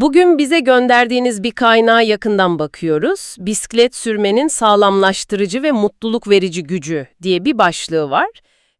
Bugün bize gönderdiğiniz bir kaynağa yakından bakıyoruz. Bisiklet sürmenin sağlamlaştırıcı ve mutluluk verici gücü diye bir başlığı var.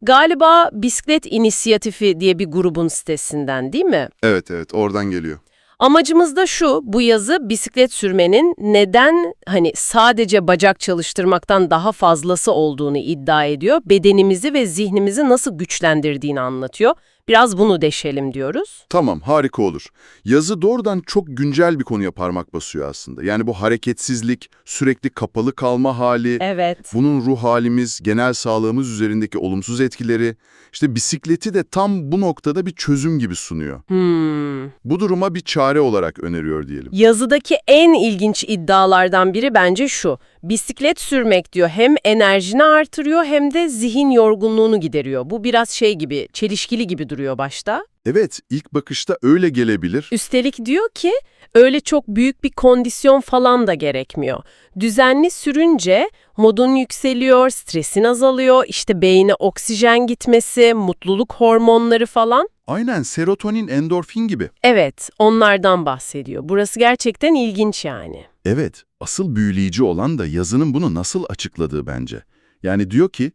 Galiba Bisiklet İnisiyatifi diye bir grubun sitesinden değil mi? Evet evet oradan geliyor. Amacımız da şu, bu yazı bisiklet sürmenin neden hani sadece bacak çalıştırmaktan daha fazlası olduğunu iddia ediyor, bedenimizi ve zihnimizi nasıl güçlendirdiğini anlatıyor. Biraz bunu deşelim diyoruz. Tamam harika olur. Yazı doğrudan çok güncel bir konuya parmak basıyor aslında. Yani bu hareketsizlik, sürekli kapalı kalma hali, Evet. bunun ruh halimiz, genel sağlığımız üzerindeki olumsuz etkileri, işte bisikleti de tam bu noktada bir çözüm gibi sunuyor. Hmm. Bu duruma bir çare olarak öneriyor diyelim. Yazıdaki en ilginç iddialardan biri bence şu. Bisiklet sürmek diyor hem enerjini artırıyor hem de zihin yorgunluğunu gideriyor. Bu biraz şey gibi, çelişkili gibi duruyor başta. Evet, ilk bakışta öyle gelebilir. Üstelik diyor ki öyle çok büyük bir kondisyon falan da gerekmiyor. Düzenli sürünce modun yükseliyor, stresin azalıyor, işte beyine oksijen gitmesi, mutluluk hormonları falan. Aynen serotonin, endorfin gibi. Evet, onlardan bahsediyor. Burası gerçekten ilginç yani. Evet, asıl büyüleyici olan da yazının bunu nasıl açıkladığı bence. Yani diyor ki,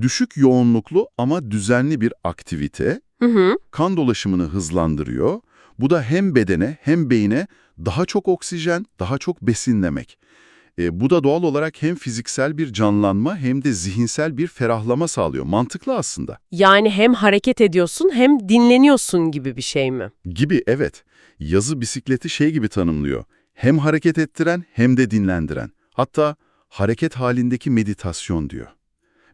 düşük yoğunluklu ama düzenli bir aktivite Hı hı. kan dolaşımını hızlandırıyor. Bu da hem bedene hem beyine daha çok oksijen, daha çok besin demek. E, bu da doğal olarak hem fiziksel bir canlanma hem de zihinsel bir ferahlama sağlıyor. Mantıklı aslında. Yani hem hareket ediyorsun hem dinleniyorsun gibi bir şey mi? Gibi evet. Yazı bisikleti şey gibi tanımlıyor. Hem hareket ettiren hem de dinlendiren. Hatta hareket halindeki meditasyon diyor.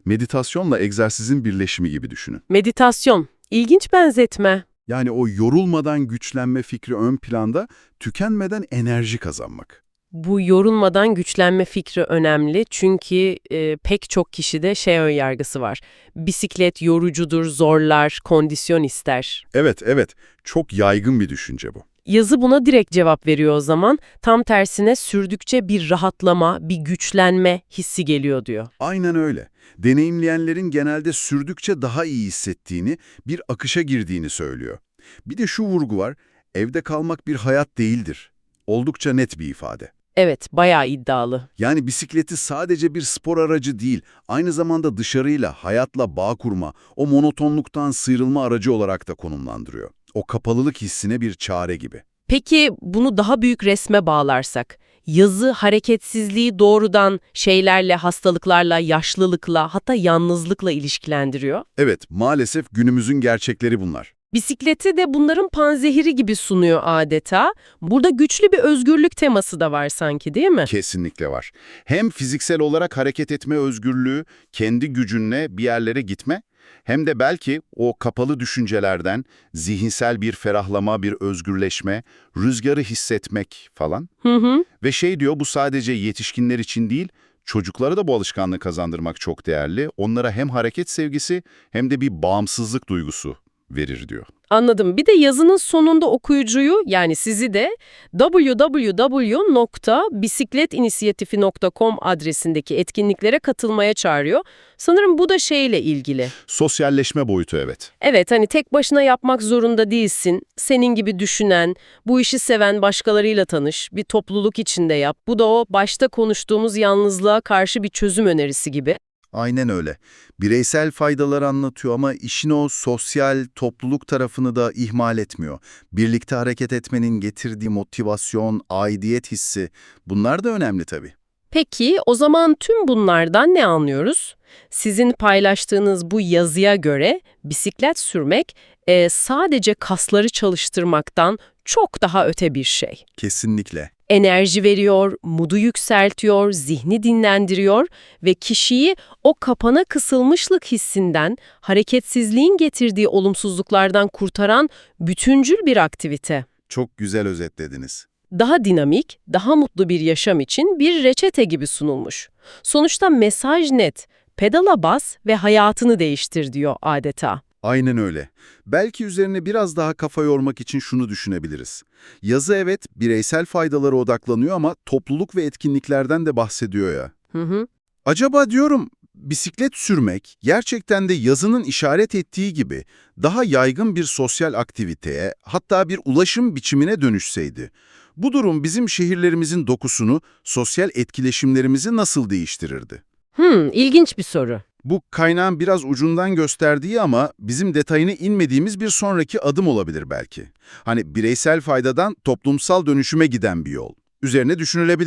Meditasyonla egzersizin birleşimi gibi düşünün. Meditasyon. İlginç benzetme. Yani o yorulmadan güçlenme fikri ön planda, tükenmeden enerji kazanmak. Bu yorulmadan güçlenme fikri önemli çünkü e, pek çok kişide şey ön yargısı var. Bisiklet yorucudur, zorlar, kondisyon ister. Evet, evet. Çok yaygın bir düşünce bu. Yazı buna direkt cevap veriyor o zaman. Tam tersine sürdükçe bir rahatlama, bir güçlenme hissi geliyor diyor. Aynen öyle. Deneyimleyenlerin genelde sürdükçe daha iyi hissettiğini, bir akışa girdiğini söylüyor. Bir de şu vurgu var, evde kalmak bir hayat değildir. Oldukça net bir ifade. Evet, bayağı iddialı. Yani bisikleti sadece bir spor aracı değil, aynı zamanda dışarıyla, hayatla bağ kurma, o monotonluktan sıyrılma aracı olarak da konumlandırıyor. O kapalılık hissine bir çare gibi. Peki bunu daha büyük resme bağlarsak, yazı hareketsizliği doğrudan şeylerle, hastalıklarla, yaşlılıkla, hatta yalnızlıkla ilişkilendiriyor. Evet, maalesef günümüzün gerçekleri bunlar. Bisikleti de bunların panzehiri gibi sunuyor adeta. Burada güçlü bir özgürlük teması da var sanki değil mi? Kesinlikle var. Hem fiziksel olarak hareket etme özgürlüğü, kendi gücünle bir yerlere gitme, hem de belki o kapalı düşüncelerden zihinsel bir ferahlama, bir özgürleşme, rüzgarı hissetmek falan. Hı hı. Ve şey diyor bu sadece yetişkinler için değil, çocuklara da bu alışkanlığı kazandırmak çok değerli. Onlara hem hareket sevgisi hem de bir bağımsızlık duygusu verir diyor. Anladım. Bir de yazının sonunda okuyucuyu yani sizi de www.bisikletinisiatifi.com adresindeki etkinliklere katılmaya çağırıyor. Sanırım bu da şeyle ilgili. Sosyalleşme boyutu evet. Evet hani tek başına yapmak zorunda değilsin. Senin gibi düşünen, bu işi seven başkalarıyla tanış, bir topluluk içinde yap. Bu da o başta konuştuğumuz yalnızlığa karşı bir çözüm önerisi gibi. Aynen öyle. Bireysel faydaları anlatıyor ama işin o sosyal, topluluk tarafını da ihmal etmiyor. Birlikte hareket etmenin getirdiği motivasyon, aidiyet hissi bunlar da önemli tabii. Peki o zaman tüm bunlardan ne anlıyoruz? Sizin paylaştığınız bu yazıya göre bisiklet sürmek e, sadece kasları çalıştırmaktan çok daha öte bir şey. Kesinlikle. Enerji veriyor, modu yükseltiyor, zihni dinlendiriyor ve kişiyi o kapana kısılmışlık hissinden, hareketsizliğin getirdiği olumsuzluklardan kurtaran bütüncül bir aktivite. Çok güzel özetlediniz. Daha dinamik, daha mutlu bir yaşam için bir reçete gibi sunulmuş. Sonuçta mesaj net, pedala bas ve hayatını değiştir diyor adeta. Aynen öyle. Belki üzerine biraz daha kafa yormak için şunu düşünebiliriz. Yazı evet bireysel faydalara odaklanıyor ama topluluk ve etkinliklerden de bahsediyor ya. Hı hı. Acaba diyorum bisiklet sürmek gerçekten de yazının işaret ettiği gibi daha yaygın bir sosyal aktiviteye, hatta bir ulaşım biçimine dönüşseydi, bu durum bizim şehirlerimizin dokusunu, sosyal etkileşimlerimizi nasıl değiştirirdi? Hmm, ilginç bir soru. Bu kaynağın biraz ucundan gösterdiği ama bizim detayına inmediğimiz bir sonraki adım olabilir belki. Hani bireysel faydadan toplumsal dönüşüme giden bir yol. Üzerine düşünülebilir.